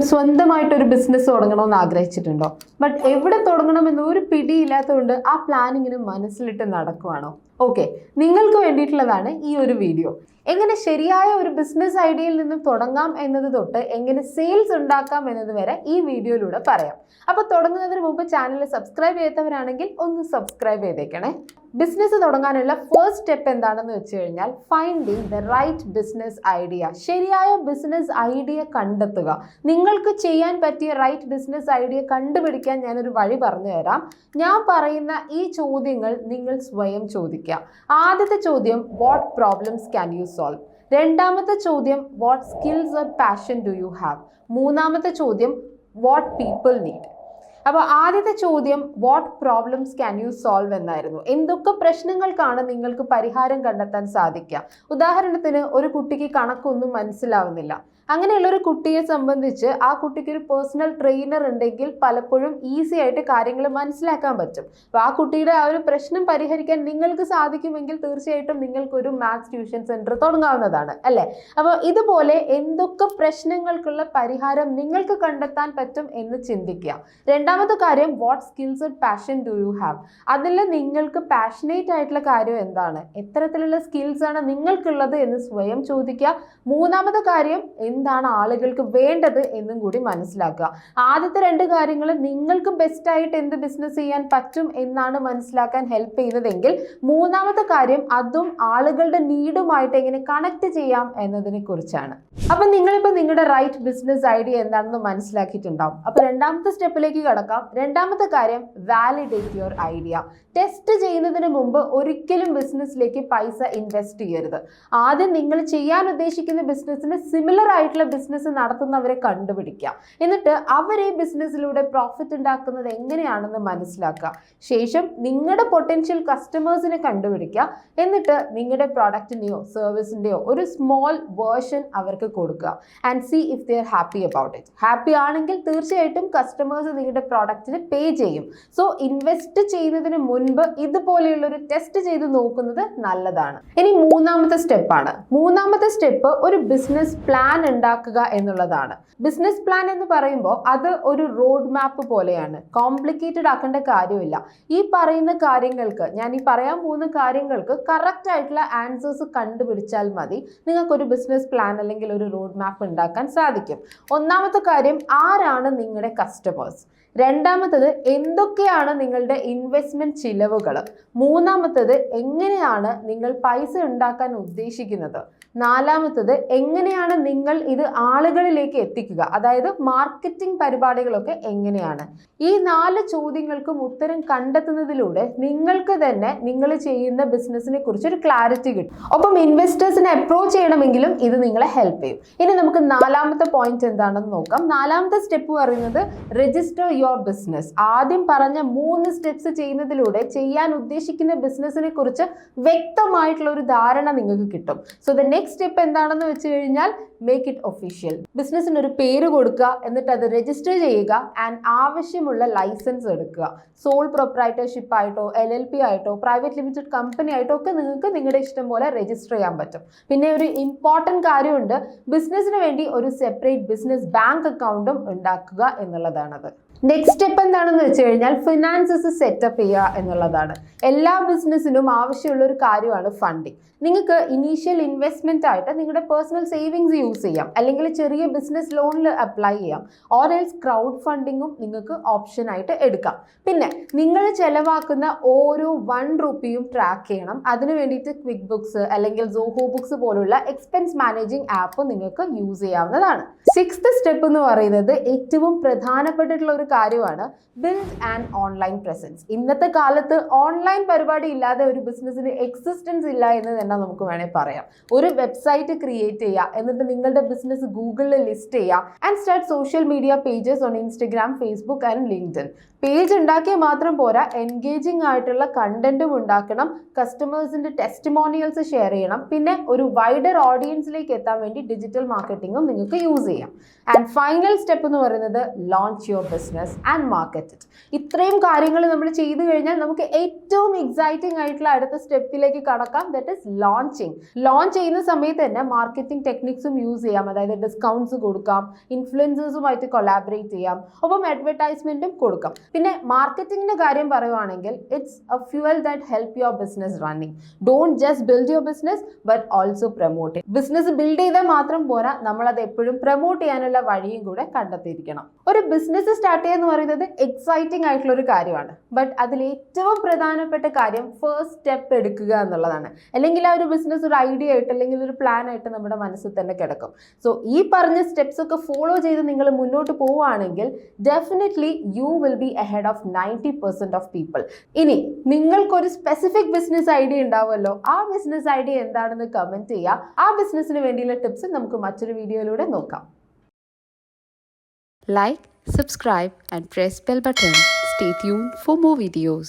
എപ്പോഴെങ്കിലും സ്വന്തമായിട്ടൊരു business തുടങ്ങണമെന്ന് ആഗ്രഹിച്ചിട്ടുണ്ടോ? But എവിടെ തുടങ്ങണമെന്ന് ഒരു പിടിയില്ലാത്തതുകൊണ്ട് ആ പ്ലാനിങ്ങിന് മനസ്സിലിട്ട് നടക്കുവാണോ? ഓക്കെ നിങ്ങൾക്ക് വേണ്ടിയിട്ടുള്ളതാണ് ഈ ഒരു വീഡിയോ എങ്ങനെ ശരിയായ ഒരു ബിസിനസ് ഐഡിയയിൽ നിന്ന് തുടങ്ങാം എന്നത് തൊട്ട് എങ്ങനെ സെയിൽസ് ഉണ്ടാക്കാം എന്നത് വരെ ഈ വീഡിയോയിലൂടെ പറയാം. അപ്പോൾ തുടങ്ങുന്നതിന് മുമ്പ് ചാനൽ സബ്സ്ക്രൈബ് ചെയ്യാത്തവരാണെങ്കിൽ ഒന്ന് സബ്സ്ക്രൈബ് ചെയ്തേക്കണേ. ബിസിനസ് തുടങ്ങാനുള്ള ഫസ്റ്റ് സ്റ്റെപ്പ് എന്താണെന്ന് വെച്ച് കഴിഞ്ഞാൽ finding the right business idea ശരിയായ ബിസിനസ് ഐഡിയ കണ്ടെത്തുക. നിങ്ങൾക്ക് ചെയ്യാൻ പറ്റിയ റൈറ്റ് ബിസിനസ് ഐഡിയ കണ്ടുപിടിക്കാൻ ഞാനൊരു വഴി പറഞ്ഞു തരാം. ഞാൻ പറയുന്ന ഈ ചോദ്യങ്ങൾ നിങ്ങൾ സ്വയം ചോദിക്കുക. ആദ്യത്തെ ചോദ്യം what problems can you solve രണ്ടാമത്തെ ചോദ്യം what skills or passion do you have മൂന്നാമത്തെ ചോദ്യം വാട്ട് പീപ്പിൾ നീഡ് അപ്പോൾ ആദ്യത്തെ ചോദ്യം what problems can you solve എന്നായിരുന്നു. എന്തൊക്കെ പ്രശ്നങ്ങൾക്കാണ് നിങ്ങൾക്ക് പരിഹാരം കണ്ടെത്താൻ സാധിക്കുക? ഉദാഹരണത്തിന് ഒരു കുട്ടിക്ക് കണക്കൊന്നും മനസ്സിലാവുന്നില്ല. അങ്ങനെയുള്ള ഒരു കുട്ടിയെ സംബന്ധിച്ച് ആ കുട്ടിക്ക് ഒരു പേഴ്സണൽ ട്രെയിനർ ഉണ്ടെങ്കിൽ പലപ്പോഴും ഈസി ആയിട്ട് കാര്യങ്ങൾ മനസ്സിലാക്കാൻ പറ്റും. അപ്പോൾ ആ കുട്ടിയുടെ ആ ഒരു പ്രശ്നം പരിഹരിക്കാൻ നിങ്ങൾക്ക് സാധിക്കുമെങ്കിൽ തീർച്ചയായിട്ടും നിങ്ങൾക്കൊരു മാത്സ് ട്യൂഷൻ സെന്റർ തുടങ്ങാവുന്നതാണ് അല്ലേ? അപ്പോൾ ഇതുപോലെ എന്തൊക്കെ പ്രശ്നങ്ങൾക്കുള്ള പരിഹാരം നിങ്ങൾക്ക് കണ്ടെത്താൻ പറ്റും എന്ന് ചിന്തിക്കുക. രണ്ടാമത്തെ കാര്യം what skills and passion do you have അതിൽ നിങ്ങൾക്ക് പാഷനേറ്റ് ആയിട്ടുള്ള കാര്യം എന്താണ്? എത്തരത്തിലുള്ള സ്കിൽസ് ആണ് നിങ്ങൾക്കുള്ളത് എന്ന് സ്വയം ചോദിക്കുക. മൂന്നാമത്തെ കാര്യം എന്താണ് ആളുകൾക്ക് വേണ്ടത് എന്നും കൂടി മനസ്സിലാക്കുക. ആദ്യത്തെ രണ്ട് കാര്യങ്ങൾ നിങ്ങൾക്ക് ബെസ്റ്റായിട്ട് എന്ത് ബിസിനസ് ചെയ്യാൻ പറ്റും എന്നാണ് മനസ്സിലാക്കാൻ ഹെൽപ്പ് ചെയ്യുന്നതെങ്കിൽ മൂന്നാമത്തെ കാര്യം അതും ആളുകളുടെ നീഡുമായിട്ട് എങ്ങനെ കണക്ട് ചെയ്യാം എന്നതിനെ കുറിച്ചാണ്. അപ്പൊ നിങ്ങളിപ്പോൾ നിങ്ങളുടെ റൈറ്റ് ബിസിനസ് ഐഡിയ എന്താണെന്ന് മനസ്സിലാക്കിയിട്ടുണ്ടാവും. അപ്പോൾ രണ്ടാമത്തെ സ്റ്റെപ്പിലേക്ക് കടക്കാം. രണ്ടാമത്തെ കാര്യം വാലിഡേറ്റ് യുവർ ഐഡിയ ടെസ്റ്റ് ചെയ്യുന്നതിന് മുമ്പ് ഒരിക്കലും ബിസിനസ്സിലേക്ക് പൈസ ഇൻവെസ്റ്റ് ചെയ്യരുത്. ആദ്യം നിങ്ങൾ ചെയ്യാൻ ഉദ്ദേശിക്കുന്ന ബിസിനസ്സിന് സിമിലർ ആയിട്ടുള്ള ബിസിനസ് നടത്തുന്നവരെ കണ്ടുപിടിക്കുക എന്നിട്ട് അവരെ ബിസിനസ്സിലൂടെ പ്രോഫിറ്റ് ഉണ്ടാക്കുന്നത് എങ്ങനെയാണെന്ന് മനസ്സിലാക്കുക ശേഷം നിങ്ങളുടെ പൊട്ടൻഷ്യൽ കസ്റ്റമേഴ്സിനെ കണ്ടുപിടിക്കുക എന്നിട്ട് നിങ്ങളുടെ പ്രോഡക്റ്റിന്റെയോ സർവീസിന്റെയോ ഒരു സ്മോൾ വേർഷൻ അവർക്ക് കൊടുക്കുക. And see if they are happy about it happy ആണെങ്കിൽ തീർച്ചയായിട്ടും കസ്റ്റമേഴ്സ് നിങ്ങളുടെ പ്രോഡക്റ്റിന് പേ ചെയ്യും. സോ ഇൻവെസ്റ്റ് ചെയ്യുന്നതിന് മുൻപ് ഇതുപോലെയുള്ള ഒരു ടെസ്റ്റ് ചെയ്ത് നോക്കുന്നത് നല്ലതാണ്. ഇനി മൂന്നാമത്തെ സ്റ്റെപ്പാണ് മൂന്നാമത്തെ സ്റ്റെപ്പ് ഒരു ബിസിനസ് പ്ലാൻ ഉണ്ടാക്കുക എന്നുള്ളതാണ്. ബിസിനസ് പ്ലാൻ എന്ന് പറയുമ്പോൾ അത് ഒരു റോഡ് മാപ്പ് പോലെയാണ്. കോംപ്ലിക്കേറ്റഡ് ആക്കേണ്ട കാര്യമില്ല. ഈ പറയുന്ന കാര്യങ്ങൾക്ക് ഞാൻ ഈ പറയാൻ പോകുന്ന കാര്യങ്ങൾക്ക് കറക്റ്റ് ആയിട്ടുള്ള ആൻസേഴ്സ് കണ്ടുപിടിച്ചാൽ മതി. നിങ്ങൾക്കൊരു ബിസിനസ് പ്ലാൻ അല്ലെങ്കിൽ ഒരു റോഡ് മാപ്പ് ഉണ്ടാക്കാൻ സാധിക്കും. ഒന്നാമത്തെ കാര്യം ആരാണ് നിങ്ങളുടെ കസ്റ്റമേഴ്സ് രണ്ടാമത്തത് എന്തൊക്കെയാണ് നിങ്ങളുടെ ഇൻവെസ്റ്റ്മെന്റ് ചിലവുകൾ? മൂന്നാമത്തത് എങ്ങനെയാണ് നിങ്ങൾ പൈസ ഉണ്ടാക്കാൻ ഉദ്ദേശിക്കുന്നത്? നാലാമത്തത് എങ്ങനെയാണ് നിങ്ങൾ ഇത് ആളുകളിലേക്ക് എത്തിക്കുക. അതായത് മാർക്കറ്റിംഗ് പരിപാടികളൊക്കെ എങ്ങനെയാണ്? ഈ നാല് ചോദ്യങ്ങൾക്കും ഉത്തരം കണ്ടെത്തുന്നതിലൂടെ നിങ്ങൾക്ക് തന്നെ നിങ്ങൾ ചെയ്യുന്ന ബിസിനസ്സിനെ കുറിച്ച് ഒരു ക്ലാരിറ്റി കിട്ടും. ഒപ്പം ഇൻവെസ്റ്റേഴ്സിനെ അപ്രോച്ച് ചെയ്യണമെങ്കിലും ഇത് നിങ്ങളെ ഹെൽപ്പ് ചെയ്യും. ഇനി നമുക്ക് നാലാമത്തെ പോയിന്റ് എന്താണെന്ന് നോക്കാം. നാലാമത്തെ സ്റ്റെപ്പ് പറയുന്നത് രജിസ്റ്റർ യുവർ ബിസിനസ് ആദ്യം പറഞ്ഞ മൂന്ന് സ്റ്റെപ്സ് ചെയ്യുന്നതിലൂടെ ചെയ്യാൻ ഉദ്ദേശിക്കുന്ന ബിസിനസ്സിനെ കുറിച്ച് വ്യക്തമായിട്ടുള്ള ഒരു ധാരണ നിങ്ങൾക്ക് കിട്ടും. സോ ദ നെക്സ്റ്റ് സ്റ്റെപ്പ് എന്താണെന്ന് വെച്ച് കഴിഞ്ഞാൽ മേക്ക് ഇറ്റ് ഒഫീഷ്യൽ ബിസിനസ്സിന് ഒരു പേര് കൊടുക്കുക എന്നിട്ട് അത് രജിസ്റ്റർ ചെയ്യുക ആൻഡ് ആവശ്യമുള്ള ലൈസൻസ് എടുക്കുക. സോൾ പ്രൊപ്രൈറ്റർഷിപ്പ് ആയിട്ടോ എൽ എൽ പി ആയിട്ടോ പ്രൈവറ്റ് ലിമിറ്റഡ് കമ്പനി ആയിട്ടോ ഒക്കെ നിങ്ങൾക്ക് നിങ്ങളുടെ ഇഷ്ടം പോലെ രജിസ്റ്റർ ചെയ്യാൻ പറ്റും. പിന്നെ ഒരു ഇമ്പോർട്ടന്റ് കാര്യമുണ്ട് ബിസിനസ്സിന് വേണ്ടി ഒരു സെപ്പറേറ്റ് ബിസിനസ് ബാങ്ക് അക്കൗണ്ടും ഉണ്ടാക്കുക എന്നുള്ളതാണത്. നെക്സ്റ്റ് സ്റ്റെപ്പ് എന്താണെന്ന് വെച്ച് കഴിഞ്ഞാൽ ഫിനാൻസസ് സെറ്റപ്പ് ചെയ്യുക എന്നുള്ളതാണ്. എല്ലാ ബിസിനസ്സിനും ആവശ്യമുള്ള ഒരു കാര്യമാണ് ഫണ്ടിങ് നിങ്ങൾക്ക് ഇനീഷ്യൽ ഇൻവെസ്റ്റ്മെന്റ് ആയിട്ട് നിങ്ങളുടെ പേഴ്സണൽ സേവിങ്സ് യൂസ് ചെയ്യാം. അല്ലെങ്കിൽ ചെറിയ ബിസിനസ് ലോണിൽ അപ്ലൈ ചെയ്യാം. ഓർ എൽസ് ക്രൗഡ് ഫണ്ടിങ്ങും നിങ്ങൾക്ക് ഓപ്ഷനായിട്ട് എടുക്കാം. പിന്നെ നിങ്ങൾ ചെലവാക്കുന്ന ഓരോ വൺ റുപ്പിയും ട്രാക്ക് ചെയ്യണം. അതിന് വേണ്ടിയിട്ട് ക്വിക്ക് ബുക്സ് അല്ലെങ്കിൽ സോഹോ ബുക്സ് പോലുള്ള എക്സ്പെൻസ് മാനേജിങ് ആപ്പ് നിങ്ങൾക്ക് യൂസ് ചെയ്യാവുന്നതാണ്. സിക്സ്ത് സ്റ്റെപ്പ് എന്ന് പറയുന്നത് ഏറ്റവും പ്രധാനപ്പെട്ടിട്ടുള്ള ഒരു കാര്യമാണ് ബിൽഡ് ആൻഡ് ഓൺലൈൻ പ്രസൻസ് ഇന്നത്തെ കാലത്ത് ഓൺലൈൻ പരിപാടി ഇല്ലാതെ ഒരു ബിസിനസ്സിന് എക്സിസ്റ്റൻസ് ഇല്ല എന്ന് തന്നെ നമുക്ക് വേണമെങ്കിൽ പറയാം. ഒരു വെബ്സൈറ്റ് ക്രിയേറ്റ് ചെയ്യുക. എന്നിട്ട് നിങ്ങളുടെ ബിസിനസ് ഗൂഗിളിൽ ലിസ്റ്റ് ചെയ്യുക and start social media pages on Instagram Facebook and LinkedIn page ഉണ്ടാക്കിയാൽ മാത്രം പോരാ. എൻഗേജിങ് ആയിട്ടുള്ള കണ്ടന്റും ഉണ്ടാക്കണം. കസ്റ്റമേഴ്സിന്റെ ടെസ്റ്റിമോണിയൽസ് ഷെയർ ചെയ്യണം. പിന്നെ ഒരു വൈഡർ ഓഡിയൻസിലേക്ക് എത്താൻ വേണ്ടി ഡിജിറ്റൽ മാർക്കറ്റിംഗും നിങ്ങൾക്ക് യൂസ് ചെയ്യാം. ആൻഡ് ഫൈനൽ സ്റ്റെപ്പ് എന്ന് പറയുന്നത് launch your business and market ഇത്രയും കാര്യങ്ങൾ നമ്മൾ ചെയ്തു കഴിഞ്ഞാൽ നമുക്ക് ഏറ്റവും എക്സൈറ്റിംഗ് ആയിട്ടുള്ള അടുത്ത സ്റ്റെപ്പിലേക്ക് കടക്കാം. ദറ്റ് ഇസ് ലോഞ്ചിങ് ലോഞ്ച് ചെയ്യുന്ന സമയത്ത് തന്നെ മാർക്കറ്റിംഗ് ടെക്നിക്സും യൂസ് ചെയ്യാം. അതായത് ഡിസ്കൗണ്ട്സ് കൊടുക്കാം. ഇൻഫ്ലുവൻസേഴ്സുമായിട്ട് കൊളാബറേറ്റ് ചെയ്യാം. ഒപ്പം അഡ്വർടൈസ്മെന്റും കൊടുക്കാം. പിന്നെ മാർക്കറ്റിങ്ങിന്റെ കാര്യം പറയുവാണെങ്കിൽ it's a fuel that help your business running don't just build your business but also promote business build ചെയ്താൽ മാത്രം പോരാ നമ്മളത് എപ്പോഴും പ്രൊമോട്ട് ചെയ്യാനുള്ള വഴിയും കൂടെ കണ്ടെത്തിയിരിക്കണം. ഒരു ബിസിനസ് സ്റ്റാർട്ട് ചെയ്യുക എന്ന് പറയുന്നത് എക്സൈറ്റിംഗ് ആയിട്ടുള്ള ഒരു കാര്യമാണ്. ബട്ട് അതിൽ ഏറ്റവും പ്രധാനപ്പെട്ട കാര്യം ഫസ്റ്റ് സ്റ്റെപ്പ് എടുക്കുക എന്നുള്ളതാണ്. അല്ലെങ്കിൽ ആ ഒരു ബിസിനസ് ഒരു ഐഡിയ ആയിട്ട് അല്ലെങ്കിൽ ഒരു പ്ലാൻ ആയിട്ട് നമ്മുടെ മനസ്സിൽ തന്നെ കിടക്കും സോ ഈ പറഞ്ഞ സ്റ്റെപ്സ് ഒക്കെ ഫോളോ ചെയ്ത് നിങ്ങൾ മുന്നോട്ട് പോവുകയാണെങ്കിൽ definitely you will be ahead of ninety percent of people ഇനി നിങ്ങൾക്കൊരു സ്പെസിഫിക് ബിസിനസ് ഐഡിയ ഉണ്ടാവുമല്ലോ. ആ ബിസിനസ് ഐഡിയ എന്താണെന്ന് കമന്റ് ചെയ്യുക. ആ ബിസിനസ്സിന് വേണ്ടിയുള്ള ടിപ്സ് നമുക്ക് മറ്റൊരു വീഡിയോയിലൂടെ നോക്കാം. Like, subscribe, and press bell button. Stay tuned for more videos.